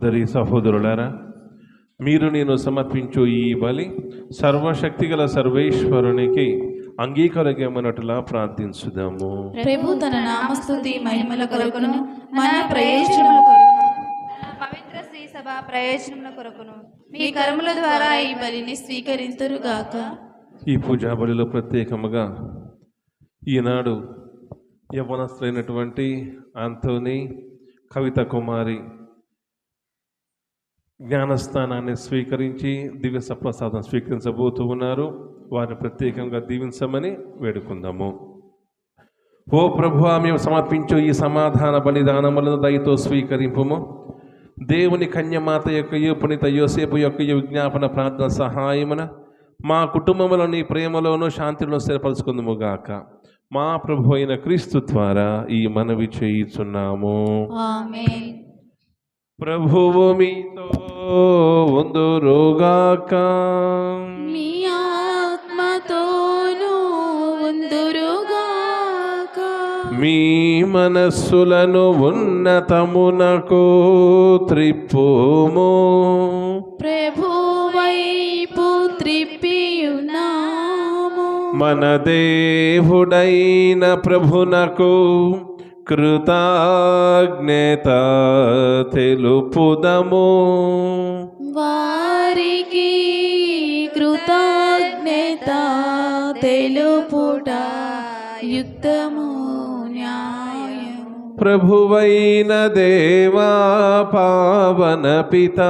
సహోదరి సహోదరులారా మీరు నేను సమర్పించు ఈ బలి సర్వశక్తిగల సర్వేశ్వరునికి అంగీకారమన్నట్టులా ప్రార్థించుదాము. ప్రభు తన నామస్తుతి మహిమల కొరకును మన ప్రయోజనముల కొరకును పవిత్ర శ్రీ సభ ప్రయోజనముల కొరకును మీ కర్మల ద్వారా ఈ బలిని ఈ పూజా బలిలో ప్రత్యేకముగా ఈనాడు యవనస్తులైనటువంటి ఆంతోని కవిత కుమారి జ్ఞానస్థానాన్ని స్వీకరించి దివ్య సప్రసాదం స్వీకరించబోతూ ఉన్నారు. వారిని ప్రత్యేకంగా దీవించమని వేడుకుందాము. ఓ ప్రభు మేము సమర్పించు ఈ సమాధాన బలిదానములను దయతో స్వీకరింపుము. దేవుని కన్యమాత యొక్క పునిత యోసేపు యొక్క విజ్ఞాపన ప్రార్థన సహాయమున మా కుటుంబంలో నీ ప్రేమలోను శాంతిలో స్థిరపరచుకుందుముగాక మా ప్రభు అయిన క్రీస్తు ద్వారా ఈ మనవి చేయుచున్నాము. ప్రభువు మీతో ఉందురుగాక మీ ఆత్మతోనూ ఉందురుగాక మీ మనస్సులను ఉన్నతమునకు త్రిప్పుము. ప్రభు వైపు త్రిప్పియున్నాము. మన దేవుడైన ప్రభునకు కృతజ్ఞత తెలుపుదము వారికి కృతజ్ఞత తెలుపుట యుక్తము న్యాయము. ప్రభువైన దేవా పావన పిత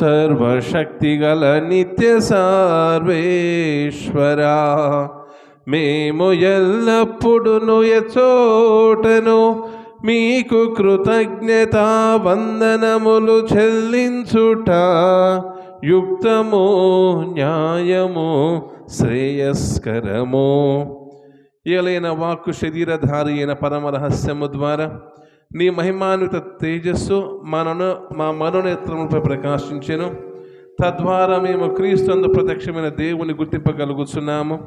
సర్వశక్తిగల నిత్య సర్వేశ్వరా. మేము ఎల్లప్పుడును ఎచోటను మీకు కృతజ్ఞత వందనములు చెల్లించుట యుక్తము న్యాయము శ్రేయస్కరము. ఏలైన వాక్కు శరీరధారి అయిన పరమ రహస్యము ద్వారా నీ మహిమాన్విత తేజస్సు మనను మా మనోనేత్రములపై ప్రకాశించెను. తద్వారా మేము క్రీస్తునందు ప్రత్యక్షమైన దేవుని గుర్తింపగలుగుతున్నాము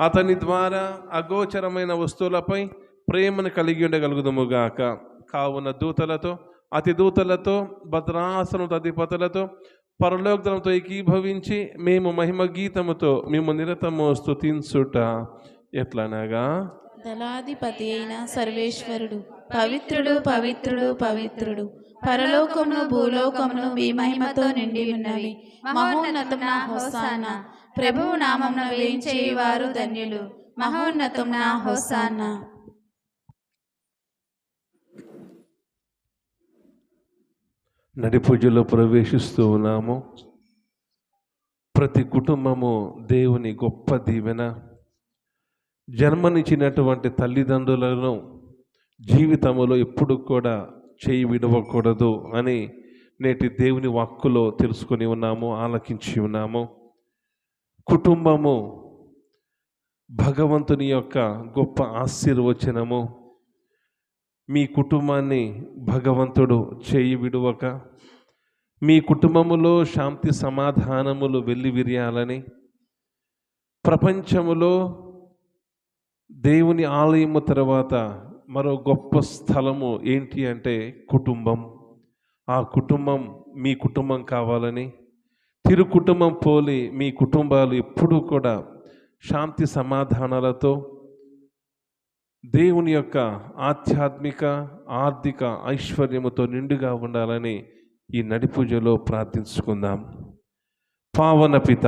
అతని ద్వారా అగోచరమైన వస్తువులపై ప్రేమను కలిగి ఉండగలుగుదముగాక కావున దూతలతో అతి దూతలతో భద్రాసన అధిపతులతో పరలోకదనంతో ఏకీభవించి మేము మహిమ గీతముతో మేము నిరతము స్థుతించుట ఎట్లనగా? దళాధిపతి అయిన సర్వేశ్వరుడు పవిత్రుడు పవిత్రుడు పవిత్రుడు పరలోకమును భూలోకమును మీ మహిమతో నిండి ఉన్నవి. మహోన్నతమున హోసానా. ప్రభువు నామమున వేయించేవారు ధన్యులు. మహోన్నతం నా హోసాన్న. నడి పూజలో ప్రవేశిస్తూ ఉన్నాము. ప్రతి కుటుంబము దేవుని గొప్ప దీవెన. జన్మనిచ్చినటువంటి తల్లిదండ్రులను జీవితములో ఎప్పుడు కూడా చేయి విడవకూడదు అని నేటి దేవుని వాక్కులో తెలుసుకొని ఉన్నాము ఆలకించి ఉన్నాము. కుటుంబము భగవంతుని యొక్క గొప్ప ఆశీర్వచనము. మీ కుటుంబాన్ని భగవంతుడు చేయి విడువక మీ కుటుంబములో శాంతి సమాధానములు వెళ్ళి విరియాలని ప్రపంచములో దేవుని ఆలయము తర్వాత మరో గొప్ప స్థలము ఏంటి అంటే కుటుంబం. ఆ కుటుంబం మీ కుటుంబం కావాలని తిరు కుటుంబం పోలి మీ కుటుంబాలు ఎప్పుడూ కూడా శాంతి సమాధానాలతో దేవుని యొక్క ఆధ్యాత్మిక ఆర్థిక ఐశ్వర్యముతో నిండుగా ఉండాలని ఈ నడి పూజలో ప్రార్థించుకుందాం. పావన పిత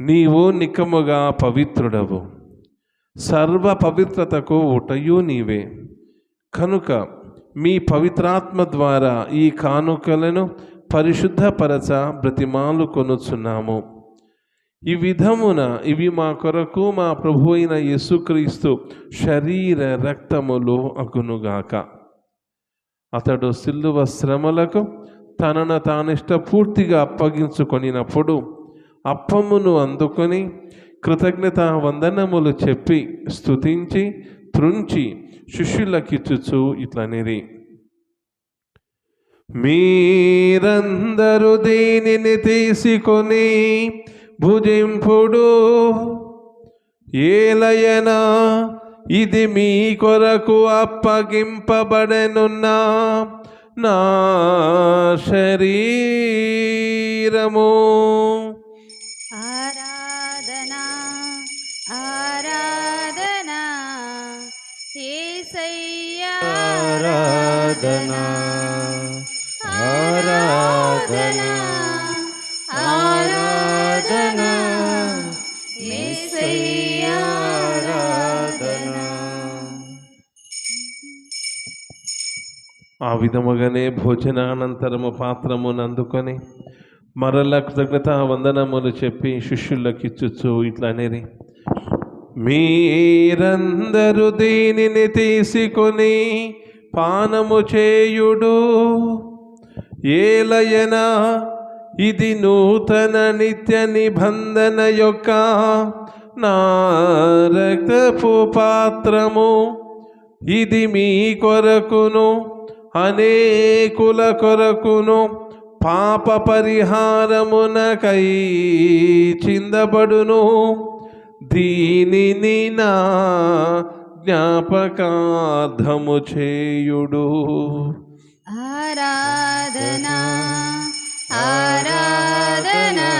నీవు నికముగా పవిత్రుడవు. సర్వ పవిత్రతకు ఉటయు నీవే. కనుక మీ పవిత్రాత్మ ద్వారా ఈ కానుకలను పరిశుద్ధపరచ బ్రతిమాలు కొనుచున్నాము. ఈ విధమున ఇవి మా కొరకు మా ప్రభు అయిన యేసుక్రీస్తు శరీర రక్తములు అగునుగాక. అతడు సిల్లువ శ్రమలకు తనను తానిష్ట పూర్తిగా అప్పగించుకొనినప్పుడు అప్పమును అందుకొని కృతజ్ఞత వందనములు చెప్పి స్తుతించి త్రుంచి శిష్యులకిచ్చుచు ఇట్లనిది మీరందరూ దీనిని తీసుకొని భుజింపుడు. ఏలయనా ఇది మీ కొరకు అప్పగింపబడనున్న నా శరీరము. ఆరాధనా ఆరాధనా ఆ విధముగానే భోజనానంతరము పాత్రమును అందుకొని మరల కృతజ్ఞత వందనములు చెప్పి శిష్యులకు ఇచ్చుచు ఇట్లా అనేది మీరందరూ దీనిని తీసుకొని పానము చేయుడు. ఏలయనా ఇది నూతన నిత్య నిబంధన యొక్క నా రక్తపు పాత్రము. ఇది మీ కొరకును అనేకుల కొరకును పాప పరిహారమునకై చిందబడును. దీనిని నా జ్ఞాపకార్థము చేయుడు. ఆరాధనా ఆరాధనా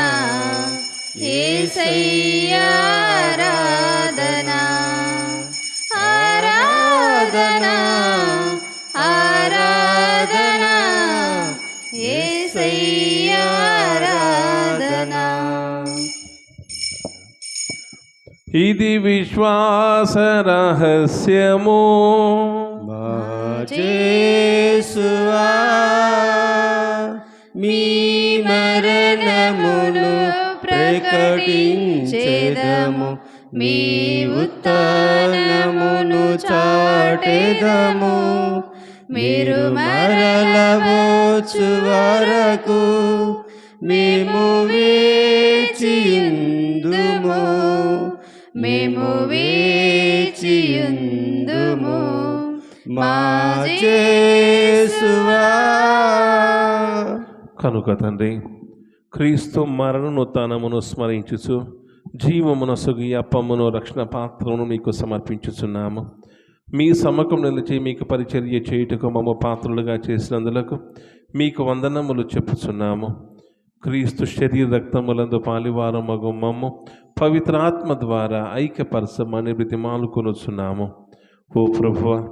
యేసయ్యా ఆరాధనా. ఆరాధనా ఆరాధనా యేసయ్యా ఆరాధనా. ఇది విశ్వాస రహస్యము. జేసువా. మీ మరణమును ప్రకటించేదము. మీ ఉత్తానమును చాటెదము. మీరు మరలవచ్చు వరకు మేము వేచియుందుము మేము వే కనుక తండ్రి క్రీస్తు మరణోత్నమును స్మరించుచు జీవమునసుగు ఈ అప్పమును రక్షణ పాత్రను మీకు సమర్పించుచున్నాము. మీ సమ్మకం నిలిచి మీకు పరిచర్య చేయుటకు మమ్మ పాత్రలుగా చేసినందులకు మీకు వందనములు చెప్పుచున్నాము. క్రీస్తు శరీర రక్తములందు పాలివారం మగు మమ్ము పవిత్రాత్మ ద్వారా ఐక్యపరచమని బ్రతిమాలుకొనుచున్నాము. ఓ ప్రభువ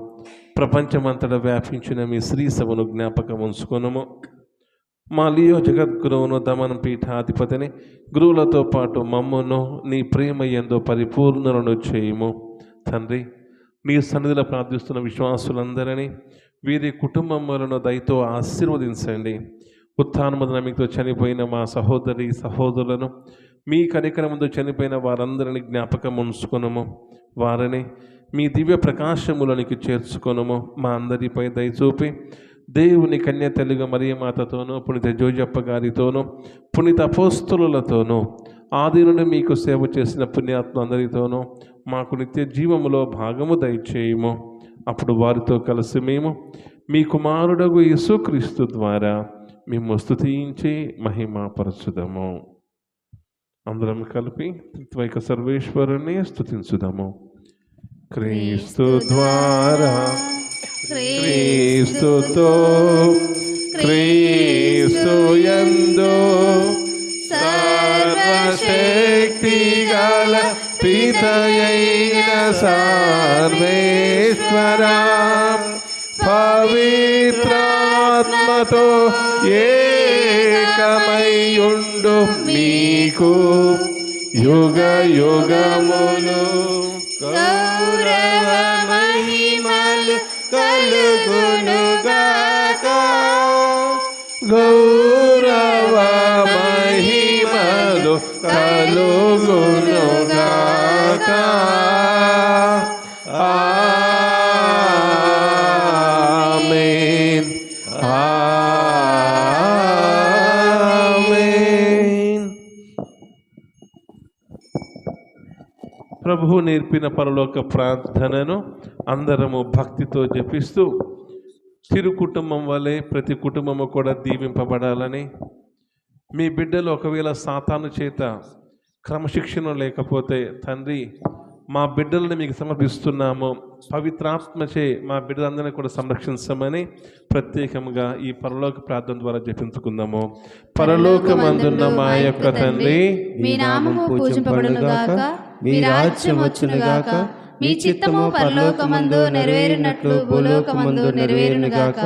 ప్రపంచమంతటా వ్యాపించిన మీ శ్రీ సభను జ్ఞాపకం ఉంచుకొనము. మా లియో జగద్గురువును దమన పీఠాధిపతిని గురువులతో పాటు మమ్మను నీ ప్రేమ ఎందో పరిపూర్ణలను చేయము. తండ్రి నీ సన్నిధిలో ప్రార్థిస్తున్న విశ్వాసులందరినీ వీరి కుటుంబములను దయతో ఆశీర్వదించండి. ఉత్థానముద మీతో చనిపోయిన మా సహోదరి సహోదరులను మీ కనికరముందు చనిపోయిన వారందరిని జ్ఞాపకం ఉంచుకొనము. వారిని మీ దివ్య ప్రకాశములనికి చేర్చుకొనము. మా అందరిపై దయచూపి దేవుని కన్య తెలుగు మరియమాతతోనూ పునిత జోజప్ప గారితోనూ పునిత అపోస్తులతోనూ ఆది నుండి మీకు సేవ చేసిన పుణ్యాత్మ అందరితోనూ మాకు నిత్య జీవములో భాగము దయచేయము. అప్పుడు వారితో కలిసి మేము మీ కుమారుడగు యేసుక్రీస్తు ద్వారా మేము స్థుతించి మహిమాపరచుదాము అందరం కలిపి త్వైక సర్వేశ్వరుని స్థుతించుదాము క్రీస్తు ద్వారా. క్రీస్తుతో క్రీస్తు యందు సర్వశక్తి గల పితయైన సర్వేశ్వర. పవిత్రాత్మతో ఏకమయుండు మీకు యుగ యుగములు గౌరవ మహిమలు కలుగునుగాక. గౌరవ మహిమలు కలుగునుగాక. ప్రభువు నేర్పిన పరలోక ప్రార్థనను అందరము భక్తితో జపిస్తూ చిరు కుటుంబం వలె ప్రతి కుటుంబము కూడా దీవింపబడాలని మీ బిడ్డలు ఒకవేళ సాతాను చేత క్రమశిక్షణ లేకపోతే తండ్రి మా బిడ్డలను మీకు సమర్పిస్తున్నాము. పవిత్రాత్మచే మా బిడ్డలందరినీ కూడా సంరక్షించమని ప్రత్యేకంగా ఈ పరలోక ప్రార్థన ద్వారా జపించుకుందాము. పరలోకమందున్న మా యొక్క తండ్రి మీ నామము పూజింపబడును గాక మీ రాజ్యం వచ్చును గాక మీ చిత్తము పరలోకమందు నెరవేరినట్లు భూలోకమందు నెరవేరును గాక.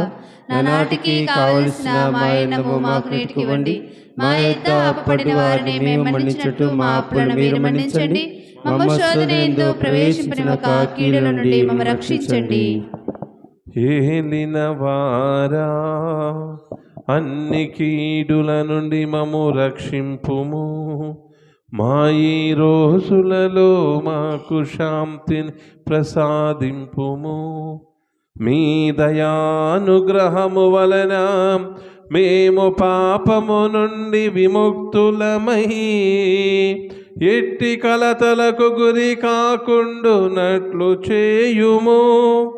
నానాటికి కావలసిన మా ఎన్నము మాకు నేటికివ్వండి. మా యొక్క అప్పటిన వారిని మేము మన్నించినట్టు మా అప్పులను మీరు మన్నించండి. మమ్మ శోధన ఎందు ప్రవేశించిన కీడుల నుండి మమ్మ రక్షించండి. ఏలిన వారా అన్ని కీడుల నుండి మము రక్షింపుము. మా ఈ రోజులలో మాకు శాంతిని ప్రసాదింపుము. మీ దయానుగ్రహము వలన మేము పాపము నుండి విముక్తులమై ఎట్టి కలతలకు గురి కాకుండునట్లు చేయుము.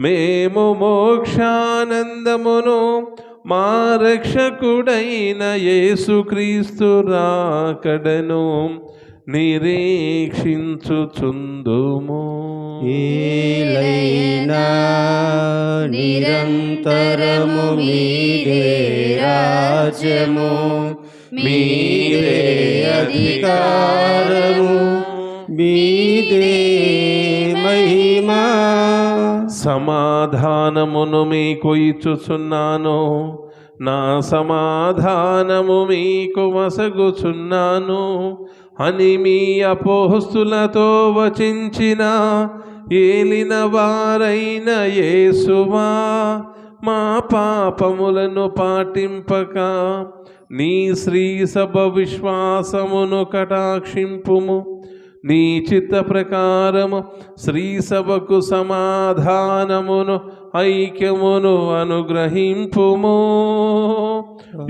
మేము మోక్షానందమును మా రక్షకుడైన యేసుక్రీస్తు రాకడను నిరీక్షించుచుందుము. ఏలైనా నిరంతరము మీరే రాజ్యము మీరే అధికారము మీదే మహిమా. సమాధానమును మీకు ఇచ్చుచున్నాను. నా సమాధానము మీకు మసగుచున్నాను అని మీ అపోస్తులతో వచించిన ఏలిన వారైన యేసువా మా పాపములను పాటింపక నీ శ్రీ సభ విశ్వాసమును కటాక్షింపుము. నీ చిత్త ప్రకారము శ్రీ సభకు సమాధానమును ఐక్యమును అనుగ్రహింపుము.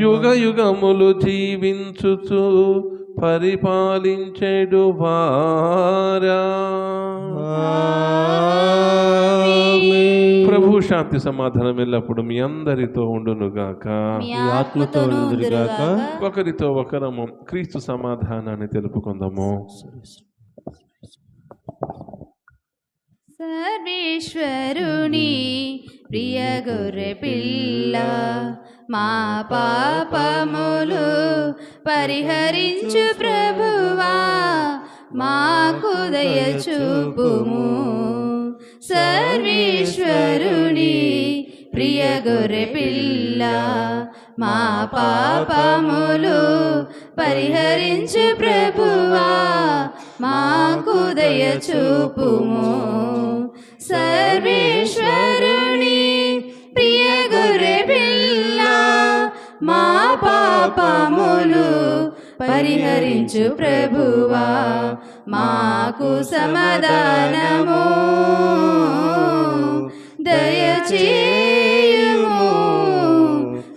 యుగ యుగములు జీవించుచు పరిపాలించెడు వారా. ప్రభు శాంతి సమాధానం ఎల్లప్పుడు మీ అందరితో ఉండునుగాక. ఆత్మతో ఒకరితో ఒకరము క్రీస్తు సమాధానాన్ని తెలుపుకుందాము. సర్వేశ్వరుని ప్రియ గొర్రె పిల్ల మా పాపములు పరిహరించు ప్రభువా మాకు దయ చూపుము సర్వేశ్వరుని ప్రియ గొర్రె పిల్ల మా పాపములు పరిహరించు ప్రభువా మాకు దయ చూపుము. సర్వేశ్వరుని ప్రియ గొర్రె పిల్ల మా పాపములు పరిహరించు ప్రభువా. మాకు సమాధానము. దయచేయుము.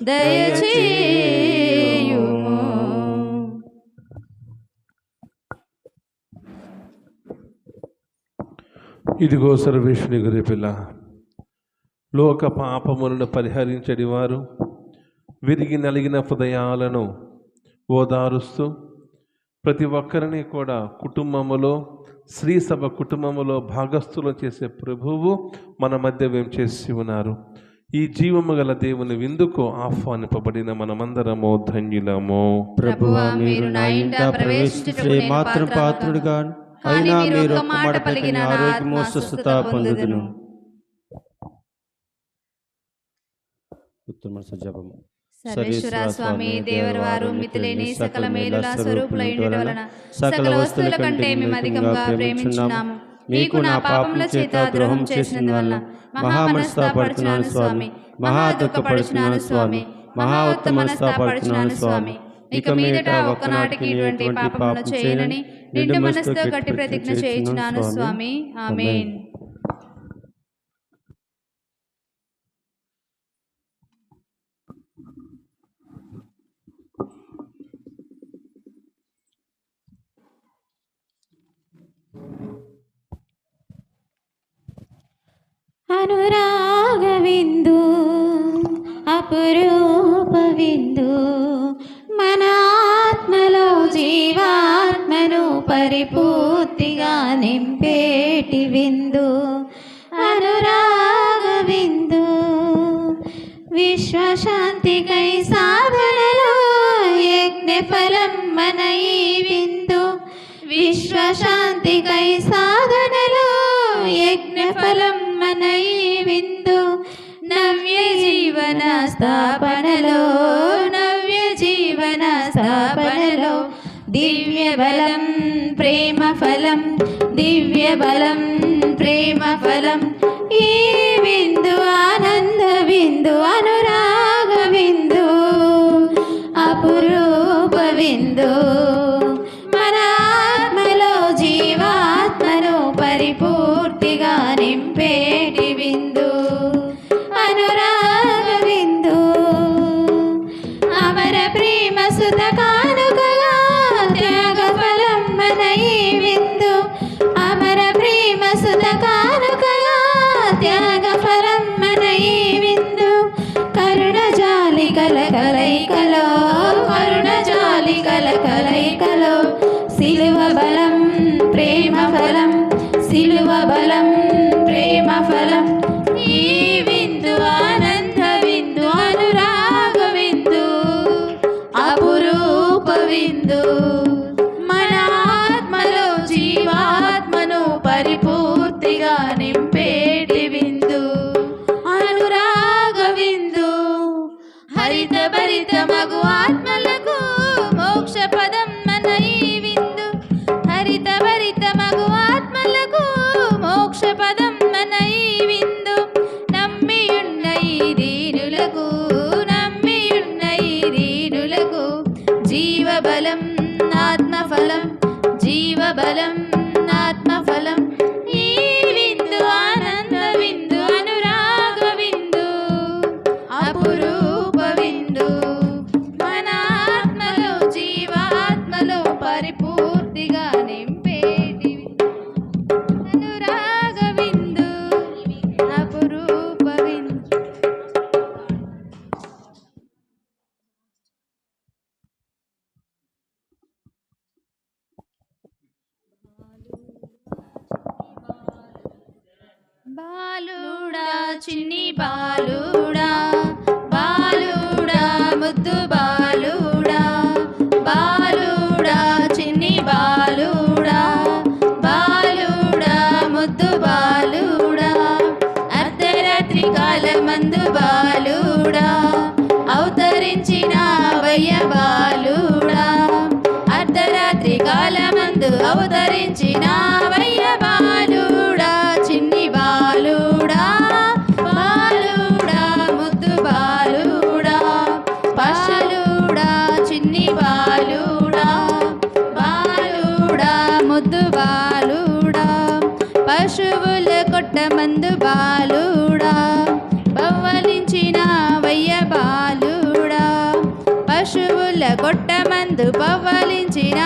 దయ ఇదిగో సర్వేశ్వని గురి పిల్ల. లోక పాపములను పరిహరించడి వారు విరిగి నలిగిన హృదయాలను ఓదారుస్తూ ప్రతి ఒక్కరిని కూడా కుటుంబములో స్త్రీ సభ కుటుంబములో భాగస్థులు చేసే ప్రభువు మన మధ్య వేం చేసి ఉన్నారు. ఈ జీవము గల దేవుని విందుకు ఆహ్వానింపబడిన మనమందరము ధన్యులము. ప్రభువా మీరు నా ఇంట ప్రవేశించే మాత్రం పాత్రుడుగా అయినా మీరు ఒక్క మాట పలికిన నా ఆరోగ్యము స్వస్థత పొందుదును. ఉత్తమ సజపము. సర్వేశ్వర స్వామి దేవరవారు మితిలేని సకల మేలుల స్వరూపుల ఇంటి వలన సకల వస్తువుల కంటే మేము అధికంగా ప్రేమించున్నాము. మీకు నా పాపముల చేత ద్రోహం చేసిన వలన స్వామి. మహా దుఃఖపడుచున్నాను స్వామి. మహా ఉత్తమ స్వామి. ఇక మీదట ఒక్కనాటికి ఇటువంటి పాపములు చేయనని నిండు మనసుతో గట్టి ప్రతిజ్ఞ చేయించున్నాను స్వామి. ఆమేన్. మన ఆత్మలో జీవాత్మను పరిపూర్తిగా నింపేటి విందు అనురాగ విందు. విశ్వశాంతికై సాధనలో యజ్ఞ ఫలం మన ఈ విందు. విశ్వశాంతికై సాధనలో యజ్ఞ ఫలం మన ఈ విందు. నవ్య జీవన స్థాపనలో పుణ్యబలం ప్రేమఫలం దివ్యబలం ప్రేమఫలం ఈ బిందు ఆనంద బిందు అనురాగ బిందు అపురూప బిందు బాలుడా చిన్ని బాలుడా బాలుడా ముద్దు బాలుడా బాలుడా చిన్ని బాలుడా బాలుడా ముద్దు బాలుడా అర్ధరాత్రి కాలమందు బాలుడా అవతరించిన వయ్య బాలుడా అర్ధరాత్రి కాలమందు అవతరించిన బాలుడా పవ్వలించిన వయ్య బాలుడా. పశువుల కొట్టమందు పవ్వలించిన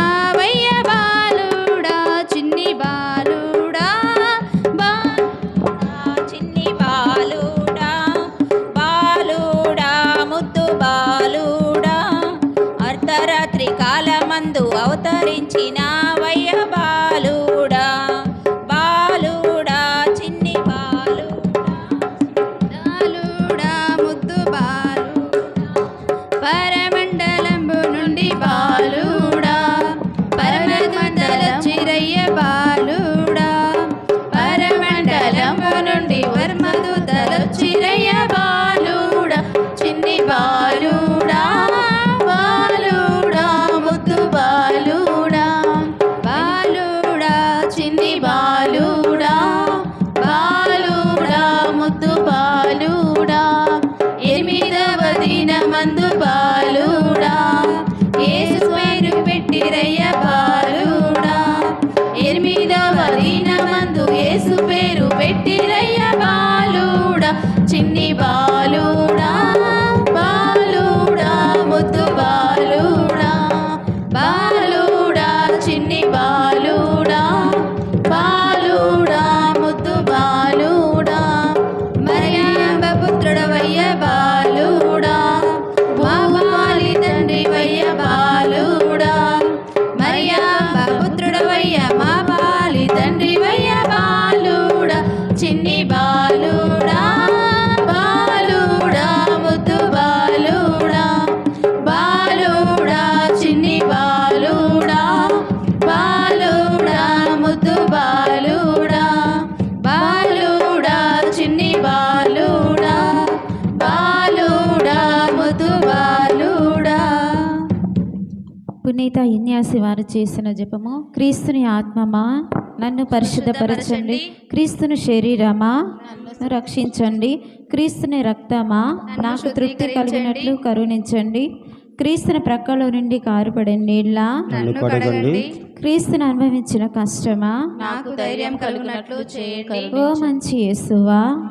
పునీత ఇన్యాసి వారు చేసిన జపము. క్రీస్తుని ఆత్మమా? నన్ను పరిశుద్ధపరచండి. క్రీస్తుని శరీరమా? నన్ను రక్షించండి. క్రీస్తుని రక్తమా? నాకు తృప్తి కలిగినట్లు కరుణించండి. క్రీస్తుని ప్రక్కలో నుండి కారుపడే నీళ్ళ నన్ను కడగండి. క్రీస్తుని అనుభవించిన కష్టమా? నాకు ధైర్యం కలిగినట్లు చేయండి. ఓ మంచి యేసువా.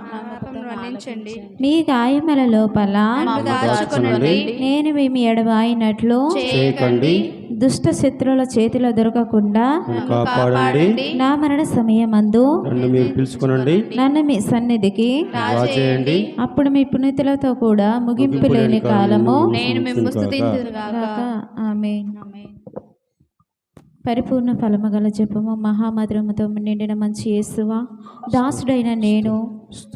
మీ గాయముల లోపల నేను మేము ఎడబాయినట్లు చేయకండి. దుష్ట శత్రువుల చేతిలో దొరకకుండా కాపాడండి. నా మరణ సమయమందు నన్ను మీరు పిలుచుకునండి. నన్ను మీ సన్నిధికి రాజేయండి అప్పుడు మీ పునీతులతో కూడా ముగింపు లేని కాలము నేను ఆమె పరిపూర్ణ ఫలము గల జపము మహామధురముతో నిండిన మంచి యేసువా. దాసుడైన నేను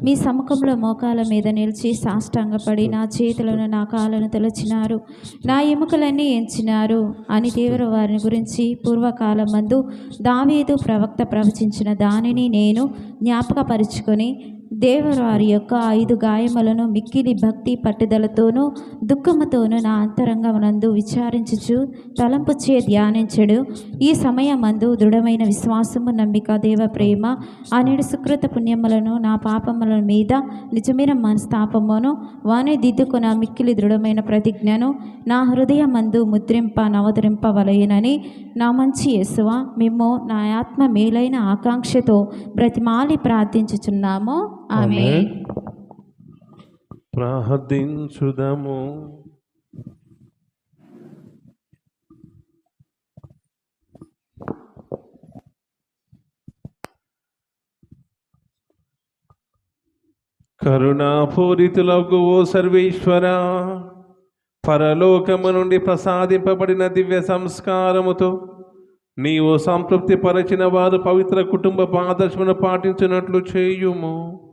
మీ సముఖంలో మోకాల మీద నిలిచి సాష్టాంగపడి నా చేతులను నా కాళ్ళను తొలచినారు నా ఎముకలన్నీ ఎంచినారు అని తీవ్ర వారిని గురించి పూర్వకాలం మందు దావీదు ప్రవక్త ప్రవచించిన దానిని నేను జ్ఞాపకపరుచుకొని దేవవారి యొక్క ఐదు గాయములను మిక్కిలి భక్తి పట్టుదలతోనూ దుఃఖముతోనూ నా అంతరంగమునందు విచారించుచు తలంపు చే ధ్యానించడు. ఈ సమయమందు దృఢమైన విశ్వాసము నమ్మిక దేవ ప్రేమ అనేడు సుకృత పుణ్యములను నా పాపముల మీద నిజమైన మనస్తాపమును వాని దిద్దుకున్న మిక్కిలి దృఢమైన ప్రతిజ్ఞను నా హృదయమందు ముద్రింప నవదరింపవలయనని నా మంచి యేసువ మేము నా ఆత్మ మేలైన ఆకాంక్షతో బ్రతిమాలి ప్రార్థించుచున్నాము. ఆమె ప్రార్థించుదము. కరుణాపూరితులకు ఓ సర్వేశ్వర పరలోకము నుండి ప్రసాదింపబడిన దివ్య సంస్కారముతో నీవు సంతృప్తి పరచిన వారు పవిత్ర కుటుంబ ఆదర్శమును పాటించినట్లు చేయుము.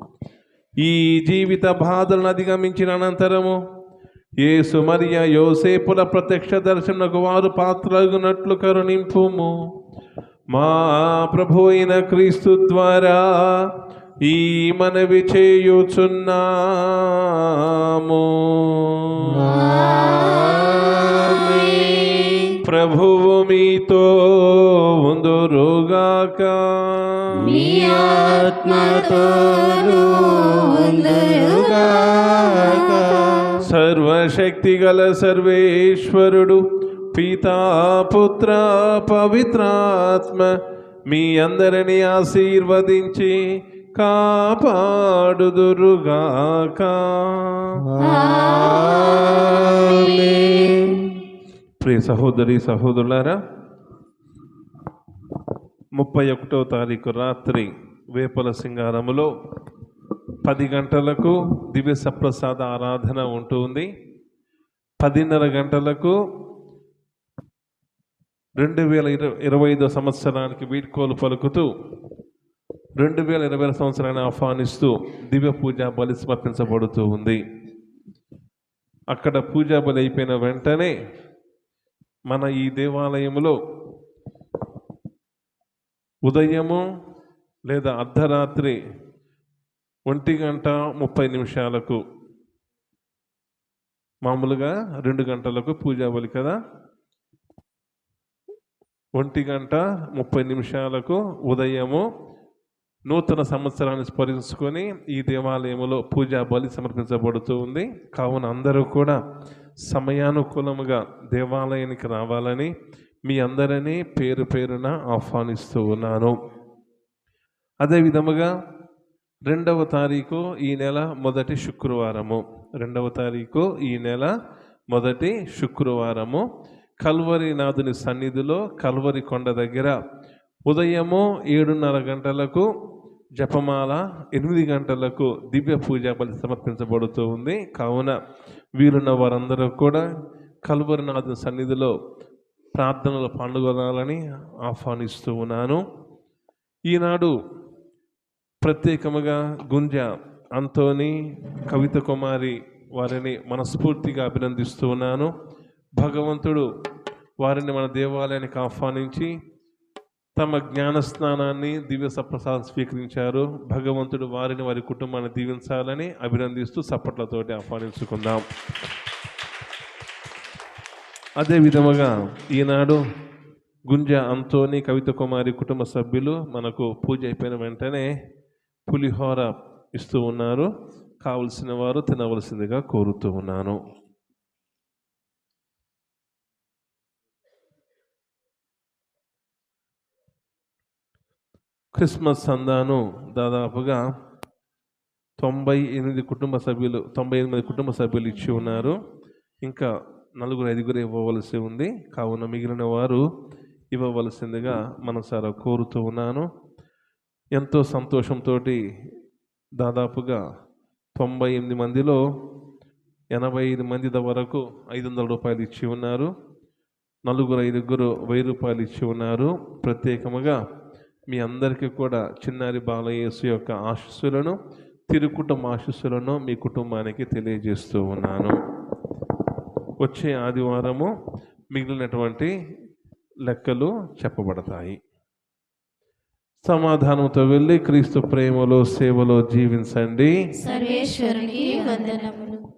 ఈ జీవిత బాధలను అధిగమించిన అనంతరము ఏసు మరియ యోసేపుల ప్రత్యక్ష దర్శనకు వారు పాత్రగునట్లు కరుణింపుము. మా ప్రభు అయిన క్రీస్తు ద్వారా ఈ మనవి చేయుచున్నాము. ప్రభువు మీతో ఉందురుగాక మీ ఉందురుగాక. సర్వశక్తి గల సర్వేశ్వరుడు పితా పుత్ర పవిత్రాత్మ మీ అందరిని ఆశీర్వదించి కాపాడుదురుగాక. ప్రియ సహోదరి సహోదరులారా ముప్పై ఒకటో తారీఖు రాత్రి వేపల సింగారములో పది గంటలకు దివ్య సప్రసాద ఆరాధన ఉంటుంది పదిన్నర గంటలకు రెండు వేల ఇరవై ఇరవై ఐదో సంవత్సరానికి వీడ్కోలు పలుకుతూ రెండు వేల ఇరవై సంవత్సరాన్ని ఆహ్వానిస్తూ దివ్య పూజ బలి సమర్పించబడుతూ ఉంది. అక్కడ పూజా బలి అయిపోయిన వెంటనే మన ఈ దేవాలయంలో ఉదయము లేదా అర్ధరాత్రి ఒంటి గంట ముప్పై నిమిషాలకు మామూలుగా రెండు గంటలకు పూజ బలి కదా? ఒంటి గంట ముప్పై నిమిషాలకు ఉదయము నూతన సంవత్సరాన్ని స్మరించుకొని ఈ దేవాలయంలో పూజా బలి సమర్పించబడుతూ ఉంది. కావున అందరూ కూడా సమయానుకూలముగా దేవాలయానికి రావాలని మీ అందరినీ పేరు పేరున ఆహ్వానిస్తూ ఉన్నాను. అదే విధముగా రెండవ తారీఖు ఈ నెల మొదటి శుక్రవారము. రెండవ తారీఖు ఈ నెల మొదటి శుక్రవారము. కల్వరి నాథుని సన్నిధిలో కల్వరి కొండ దగ్గర ఉదయము ఏడున్నర గంటలకు జపమాల ఎనిమిది గంటలకు దివ్య పూజ బలి సమర్పించబడుతూ ఉంది. కావున వీరున్న వారందరూ కూడా కల్వరినాథుని సన్నిధిలో ప్రార్థనలు పాల్గొనాలని ఆహ్వానిస్తూ ఉన్నాను. ఈనాడు ప్రత్యేకముగా గుంజ అంతోని కవిత కుమారి వారిని మనస్ఫూర్తిగా అభినందిస్తూ ఉన్నాను. భగవంతుడు వారిని మన దేవాలయానికి ఆహ్వానించి తమ జ్ఞానస్నానాన్ని దివ్య సప్రసాదం స్వీకరించారు. భగవంతుడు వారిని వారి కుటుంబాన్ని దీవించాలని అభినందిస్తూ సప్పట్లతోటి ఆహ్వానించుకుందాం. అదే విధముగా ఈనాడు గుంజ అంతోని కవిత కుమారి కుటుంబ సభ్యులు మనకు పూజ అయిపోయిన వెంటనే పులిహోర ఇస్తూ ఉన్నారు. కావలసిన వారు తినవలసిందిగా కోరుతూ ఉన్నాను. క్రిస్మస్ సందాను దాదాపుగా తొంభై ఎనిమిది కుటుంబ సభ్యులు తొంభై ఎనిమిది కుటుంబ సభ్యులు ఇచ్చి ఉన్నారు. ఇంకా నలుగురు ఐదుగురు ఇవ్వవలసి ఉంది. కావున మిగిలిన వారు ఇవ్వవలసిందిగా మనసారా కోరుతూ ఉన్నాను. ఎంతో సంతోషంతో దాదాపుగా తొంభై ఎనిమిది మందిలో ఎనభై ఐదు మంది వరకు ఐదు వందల రూపాయలు ఇచ్చి ఉన్నారు. నలుగురు ఐదుగురు వెయ్యి రూపాయలు ఇచ్చి ఉన్నారు. ప్రత్యేకముగా మీ అందరికీ కూడా చిన్నారి బాలయేసు యొక్క ఆశస్సులను తిరుకుటుంబ ఆశస్సులను మీ కుటుంబానికి తెలియజేస్తూ ఉన్నాను. వచ్చే ఆదివారము మిగిలినటువంటి లెక్కలు చెప్పబడతాయి. సమాధానంతో వెళ్ళి క్రీస్తు ప్రేమలో సేవలో జీవించండి. సర్వేశ్వరునికి వందనములు.